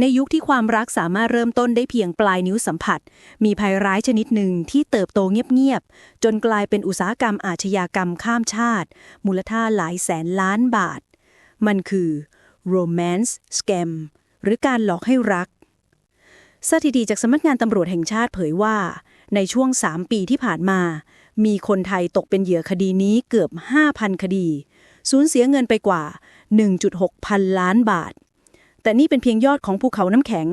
ในยุคที่ความรักสามารถเริ่มต้นได้เพียงปลายนิ้วสัมผัส มีภัยร้ายชนิดหนึ่งที่เติบโตเงียบๆ จนกลายเป็นอุตสาหกรรมอาชญากรรมข้ามชาติ มูลค่าหลายแสนล้านบาท มันคือ romance scam หรือการหลอกให้รัก สถิติจากสำนักงานตำรวจแห่งชาติเผยว่า ในช่วง 3 ปีที่ผ่านมา มีคนไทยตกเป็นเหยื่อคดีนี้เกือบ 5,000 คดี สูญเสียเงินไปกว่า 1.6 พันล้านบาท แต่นี่เป็นเพียงยอดของภูเขาน้ำแข็ง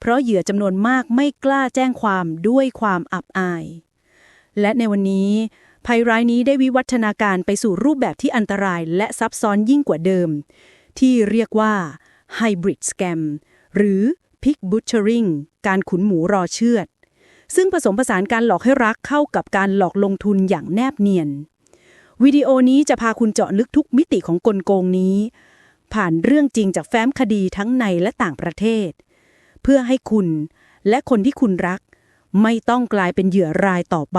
เพราะเหยื่อจำนวนมากไม่กล้าแจ้งความด้วยความอับอาย และในวันนี้ ภัยร้ายนี้ได้วิวัฒนาการไปสู่รูปแบบที่อันตรายและซับซ้อนยิ่งกว่าเดิม ที่เรียกว่า Hybrid Scam หรือ Pig Butchering การขุนหมูรอเชือด ซึ่งผสมผสานการหลอกให้รักเข้ากับการหลอกลงทุนอย่างแนบเนียนวิดีโอนี้จะพาคุณเจาะลึกทุกมิติของกลโกงนี้ ผ่านเรื่องจริงจากแฟ้มคดีทั้งในและต่างประเทศ เพื่อให้คุณและคนที่คุณรัก ไม่ต้องกลายเป็นเหยื่อรายต่อไป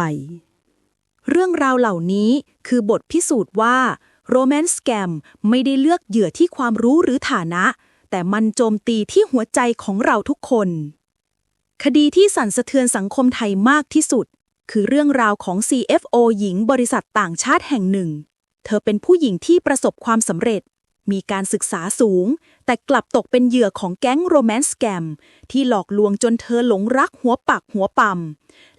เรื่องราวเหล่านี้คือบทพิสูจน์ว่า Romance Scam ไม่ได้เลือกเหยื่อที่ความรู้หรือฐานะ แต่มันโจมตีที่หัวใจของเราทุกคน คดีที่สั่นสะเทือนสังคมไทยมากที่สุด คือเรื่องราวของ CFO หญิงบริษัทต่างชาติแห่งหนึ่ง เธอเป็นผู้หญิงที่ประสบความสำเร็จ มีการศึกษาสูง แต่กลับตกเป็นเหยื่อของแก๊งโรแมนต์แกมที่หลอกลวงจนเธอหลงรักหัวปักหัวปั๊ม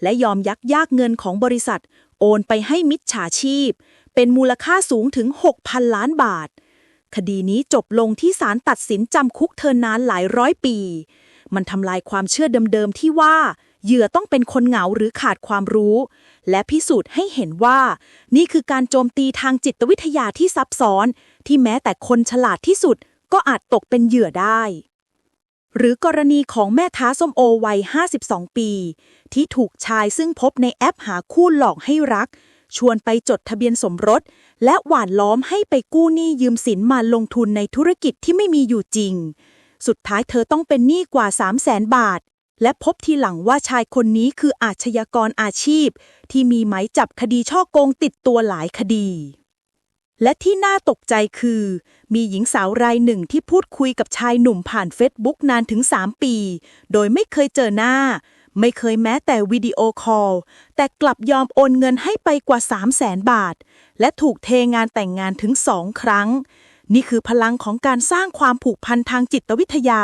และยอมยักยากเงินของบริษัท โอนไปให้มิจฉาชีพ เป็นมูลค่าสูงถึง 6,000 ล้านบาท คดีนี้จบลงที่ศาลตัดสินจำคุกเธอนานหลายร้อยปี มันทำลายความเชื่อเดิมๆที่ว่าเหยื่อต้องเป็นคนเหงาหรือขาดความรู้ และพิสูจน์ให้เห็นว่า นี่คือการโจมตีทางจิตวิทยาที่ซับซ้อน ที่แม้แต่คนฉลาดที่สุดก็อาจตกเป็นเหยื่อได้ หรือกรณีของแม่ท้าส้มโอวัย 52 ปี ที่ถูกชายซึ่งพบในแอปหาคู่หลอกให้รัก ชวนไปจดทะเบียนสมรส และหว่านล้อมให้ไปกู้หนี้ยืมสินมาลงทุนในธุรกิจที่ไม่มีอยู่จริง สุดท้ายเธอต้องเป็นหนี้กว่า 3 0 0แสนบาทและพบทีหลังว่าชายคนนี้คืออาชญากรอาชีพ ที่มีหมายจับคดีช่อโกงติดตัวหลายคดี และที่น่าตกใจคือ มีหญิงสาวรายหนึ่งที่พูดคุยกับชายหนุ่มผ่านเฟซบุ๊กนานถึง 3 ปี โดยไม่เคยเจอหน้า ไม่เคยแม้แต่วิดีโอคอล แต่กลับยอมโอนเงินให้ไปกว่า 3 0 0แสนบาท และถูกเทงานแต่งงานถึงสองครั้ง นี่คือพลังของการสร้างความผูกพันทางจิตวิทยา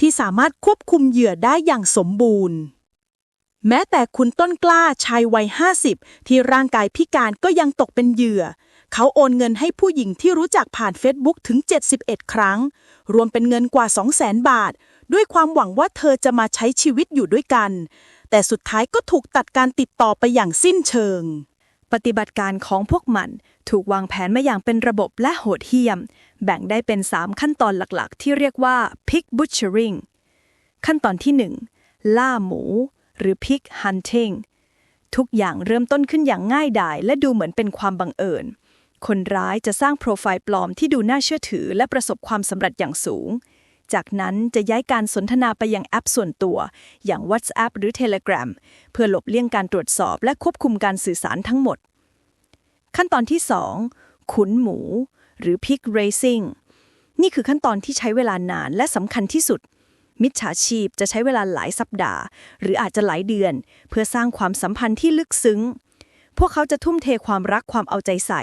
ที่สามารถควบคุมเหยื่อได้อย่างสมบูรณ์แม้แต่คุณต้นกล้าชายวัย 50 ที่ร่างกายพิการก็ยังตกเป็นเหยื่อ เขาโอนเงินให้ผู้หญิงที่รู้จักผ่านเฟซบุ๊กถึง 71 ครั้ง รวมเป็นเงินกว่า 200,000 บาท ด้วยความหวังว่าเธอจะมาใช้ชีวิตอยู่ด้วยกัน แต่สุดท้ายก็ถูกตัดการติดต่อไปอย่างสิ้นเชิง ปฏิบัติการของพวกมันถูกวางแผนมาอย่างเป็นระบบและโหดเหี้ยม แบ่งได้เป็น 3 ขั้นตอนหลักๆ ที่เรียกว่า pig butchering ขั้นตอนที่ 1 ล่าหมู หรือ pig hunting ทุกอย่างเริ่มต้นขึ้นอย่างง่ายดายและดูเหมือนเป็นความบังเอิญ คนร้ายจะสร้างโปรไฟล์ปลอมที่ดูน่าเชื่อถือและประสบความสำเร็จอย่างสูง จากนั้นจะย้ายการสนทนาไปยังแอปส่วนตัว อย่าง WhatsApp หรือ Telegram เพื่อหลบเลี่ยงการตรวจสอบและควบคุมการสื่อสารทั้งหมด ขั้นตอนที่ 2 ขุนหมู หรือ pig racing นี่คือขั้นตอนที่ใช้เวลานานและสำคัญที่สุด มิจฉาชีพจะใช้เวลาหลายสัปดาห์ หรืออาจจะหลายเดือน เพื่อสร้างความสัมพันธ์ที่ลึกซึ้ง พวกเขาจะทุ่มเทความรักความเอาใจใส่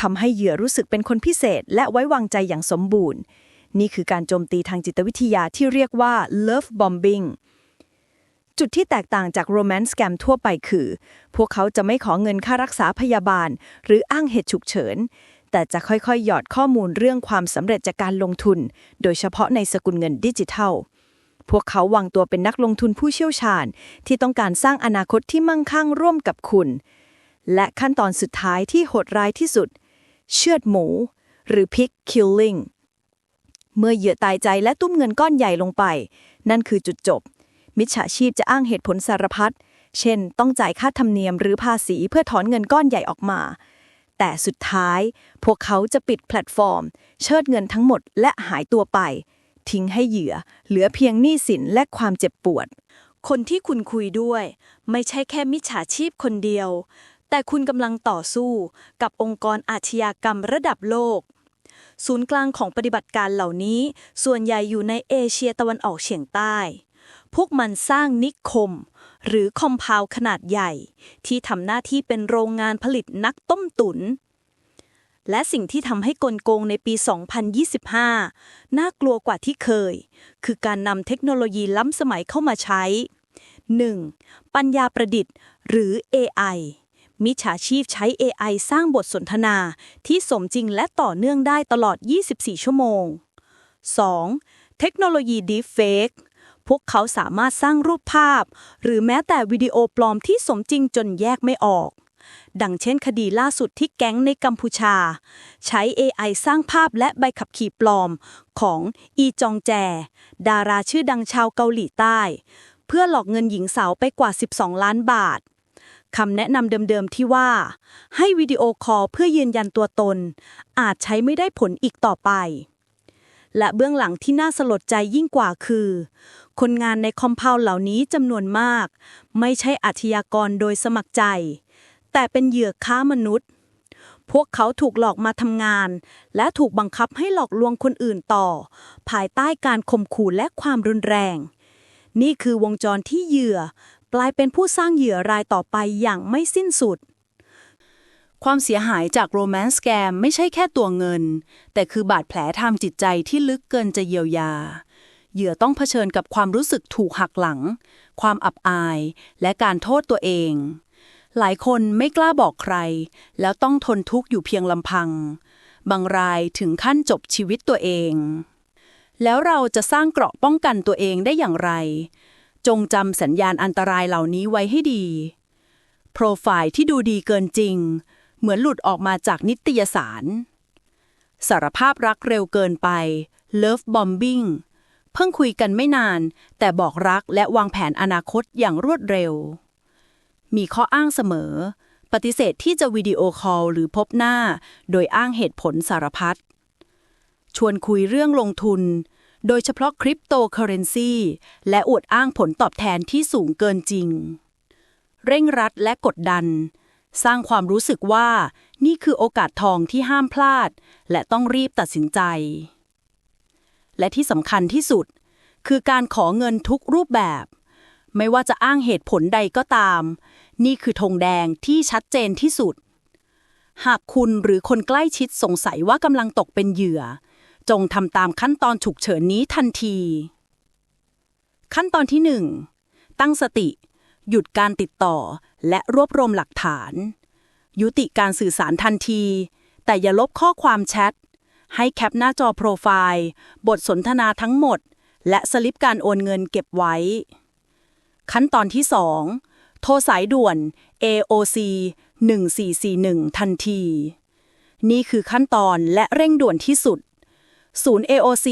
ทำให้เหยื่อรู้สึกเป็นคนพิเศษ และไว้วางใจอย่างสมบูรณ์ นี่คือการโจมตีทางจิตวิทยาที่เรียกว่า love bombing จุดที่แตกต่างจาก romance scam ทั่วไปคือ พวกเขาจะไม่ขอเงินค่ารักษาพยาบาล หรืออ้างเหตุฉุกเฉิน แต่จะค่อยๆ หยอดข้อมูลเรื่องความสำเร็จจากการลงทุน โดยเฉพาะในสกุลเงินดิจิทัลพวกเขาวางตัวเป็นนักลงทุนผู้เชี่ยวชาญ ที่ต้องการสร้างอนาคตที่มั่งคั่งร่วมกับคุณ และขั้นตอนสุดท้ายที่โหดร้ายที่สุด เชือดหมู หรือ pig killing เมื่อเหยื่อตายใจและตุ้มเงินก้อนใหญ่ลงไป นั่นคือจุดจบ มิจฉาชีพจะอ้างเหตุผลสารพัดเช่น ต้องจ่ายค่าธรรมเนียมหรือภาษีเพื่อถอนเงินก้อนใหญ่ออกมา แต่สุดท้าย พวกเขาจะปิดแพลตฟอร์ม เชิดเงินทั้งหมดและหายตัวไป ทิ้งให้เหยื่อ เหลือเพียงหนี้สินและความเจ็บปวด คนที่คุณคุยด้วย ไม่ใช่แค่มิจฉาชีพคนเดียว แต่คุณกำลังต่อสู้กับองค์กรอาชญากรรมระดับโลก ศูนย์กลางของปฏิบัติการเหล่านี้ ส่วนใหญ่อยู่ในเอเชียตะวันออกเฉียงใต้ พวกมันสร้างนิคม หรือคอมเพลขนาดใหญ่ ที่ทำหน้าที่เป็นโรงงานผลิตนักต้มตุนและสิ่งที่ทำให้กลโกงในปี 2025 น่ากลัวกว่าที่เคย คือการนำเทคโนโลยีล้ำสมัยเข้ามาใช้ 1. ปัญญาประดิษฐ์ หรือ AI มิจฉาชีพใช้ AI สร้างบทสนทนาที่สมจริงและต่อเนื่องได้ตลอด 24 ชั่วโมง 2. เทคโนโลยี Deepfake พวกเขาสามารถสร้างรูปภาพ หรือแม้แต่วิดีโอปลอมที่สมจริงจนแยกไม่ออก ดังเช่นคดีล่าสุดที่แก๊งในกัมพูชา ใช้ AI สร้างภาพและใบขับขี่ปลอมของอีจองแจ ดาราชื่อดังชาวเกาหลีใต้ เพื่อหลอกเงินหญิงสาวไปกว่า 12 ล้านบาท คำแนะนำเดิมๆที่ว่า ให้วิดีโอคอลเพื่อยืนยันตัวตน อาจใช้ไม่ได้ผลอีกต่อไป และเบื้องหลังที่น่าสลดใจยิ่งกว่าคือ คนงานในคอมเพลเหล่านี้จำนวนมาก ไม่ใช่อาชญากรโดยสมัครใจ แต่เป็นเหยื่อค้ามนุษย์ พวกเขาถูกหลอกมาทำงาน และถูกบังคับให้หลอกลวงคนอื่นต่อ ภายใต้การข่มขู่และความรุนแรงนี่คือวงจรที่เหยื่อ กลายเป็นผู้สร้างเหยื่อรายต่อไปอย่างไม่สิ้นสุด ความเสียหายจากโรแมนต์สแกมไม่ใช่แค่ตัวเงิน แต่คือบาดแผลทางจิตใจที่ลึกเกินจะเยียวยา เหยื่อต้องเผชิญกับความรู้สึกถูกหักหลัง ความอับอาย และการโทษตัวเอง หลายคนไม่กล้าบอกใคร แล้วต้องทนทุกข์อยู่เพียงลำพัง บางรายถึงขั้นจบชีวิตตัวเองแล้วเราจะสร้างเกราะป้องกันตัวเองได้อย่างไร จงจำสัญญาณอันตรายเหล่านี้ไว้ให้ดี โปรไฟล์ที่ดูดีเกินจริง เหมือนหลุดออกมาจากนิตยสาร สารภาพรักเร็วเกินไป Love Bombing เพิ่งคุยกันไม่นาน แต่บอกรักและวางแผนอนาคตอย่างรวดเร็ว มีข้ออ้างเสมอ ปฏิเสธที่จะวิดีโอคอลหรือพบหน้า โดยอ้างเหตุผลสารพัด ชวนคุยเรื่องลงทุน โดยเฉพาะคริปโตเคอเรนซีและอวดอ้างผลตอบแทนที่สูงเกินจริง เร่งรัดและกดดัน สร้างความรู้สึกว่านี่คือโอกาสทองที่ห้ามพลาด และต้องรีบตัดสินใจ และที่สำคัญที่สุด คือการขอเงินทุกรูปแบบ ไม่ว่าจะอ้างเหตุผลใดก็ตาม นี่คือธงแดงที่ชัดเจนที่สุด หากคุณหรือคนใกล้ชิดสงสัยว่ากำลังตกเป็นเหยื่อ จงทำตามขั้นตอนฉุกเฉินนี้ทันที ขั้นตอนที่ 1 ตั้งสติ หยุดการติดต่อและรวบรวมหลักฐาน ยุติการสื่อสารทันที แต่อย่าลบข้อความแชท ให้แคปหน้าจอโปรไฟล์ บทสนทนาทั้งหมด และสลิปการโอนเงินเก็บไว้ ขั้นตอนที่ 2 โทรสายด่วน AOC 1441 ทันที นี่คือขั้นตอนและเร่งด่วนที่สุด ศูนย์ AOC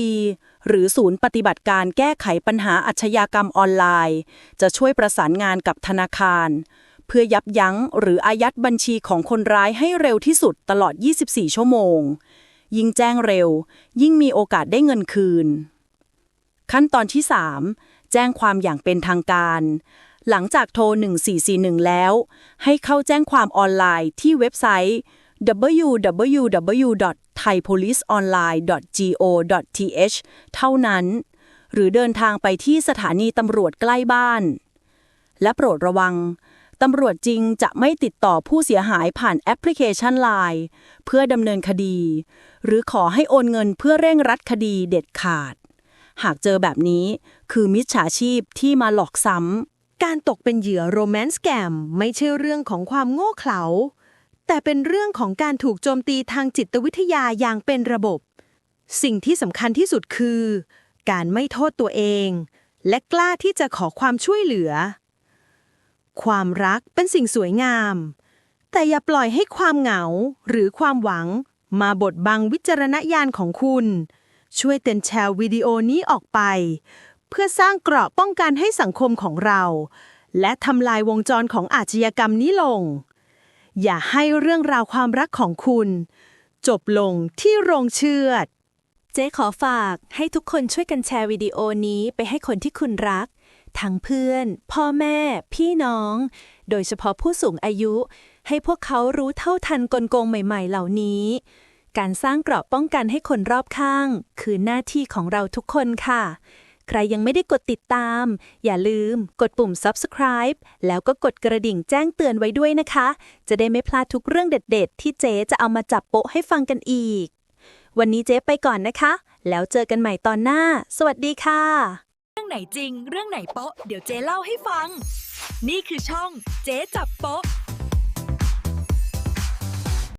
หรือศูนย์ปฏิบัติการแก้ไขปัญหาอาชญากรรมออนไลน์ จะช่วยประสานงานกับธนาคาร เพื่อยับยั้งหรืออายัดบัญชีของคนร้ายให้เร็วที่สุดตลอด 24 ชั่วโมง ยิ่งแจ้งเร็ว ยิ่งมีโอกาสได้เงินคืน ขั้นตอนที่ 3 แจ้งความอย่างเป็นทางการ หลังจากโทร 1441 แล้ว ให้เข้าแจ้งความออนไลน์ที่เว็บไซต์ www.thaipoliceonline.go.th เท่านั้น หรือเดินทางไปที่สถานีตำรวจใกล้บ้าน และโปรดระวัง ตำรวจจริงจะไม่ติดต่อผู้เสียหายผ่านแอปพลิเคชัน Line เพื่อดำเนินคดี หรือขอให้โอนเงินเพื่อเร่งรัดคดีเด็ดขาด หากเจอแบบนี้คือมิจฉาชีพที่มาหลอกซ้ำการตกเป็นเหยื่อโรแมนต์แกมไม่ใช่เรื่องของความโง่เขลา แต่เป็นเรื่องของการถูกโจมตีทางจิตวิทยาอย่างเป็นระบบ สิ่งที่สำคัญที่สุดคือ การไม่โทษตัวเอง และกล้าที่จะขอความช่วยเหลือ ความรักเป็นสิ่งสวยงาม แต่อย่าปล่อยให้ความเหงาหรือความหวังมาบดบังวิจารณญาณของคุณ ช่วยเต็นแชร์วิดีโอนี้ออกไป เพื่อสร้างเกราะป้องกันให้สังคมของเรา และทำลายวงจรของอาชญากรรมนี้ลง อย่าให้เรื่องราวความรักของคุณ จบลงที่โรงเชือด เจ๊ขอฝากให้ทุกคนช่วยกันแชร์วิดีโอนี้ไปให้คนที่คุณรัก ทั้งเพื่อน พ่อแม่ พี่น้อง โดยเฉพาะผู้สูงอายุ ให้พวกเขารู้เท่าทันกลโกงใหม่ๆ เหล่านี้ การสร้างเกราะป้องกันให้คนรอบข้าง คือหน้าที่ของเราทุกคนค่ะ ใครยังไม่ได้กดติดตาม อย่าลืมกดปุ่ม subscribe แล้วก็กดกระดิ่งแจ้งเตือนไว้ด้วยนะคะ จะได้ไม่พลาดทุกเรื่องเด็ด ๆ ที่เจ๊จะเอามาจับโปะให้ฟังกันอีก วันนี้เจ๊ไปก่อนนะคะ แล้วเจอกันใหม่ตอนหน้า สวัสดีค่ะ เรื่องไหนจริง เรื่องไหนโป๊ะ เดี๋ยวเจ๊เล่าให้ฟัง นี่คือช่องเจ๊จับโป๊ะ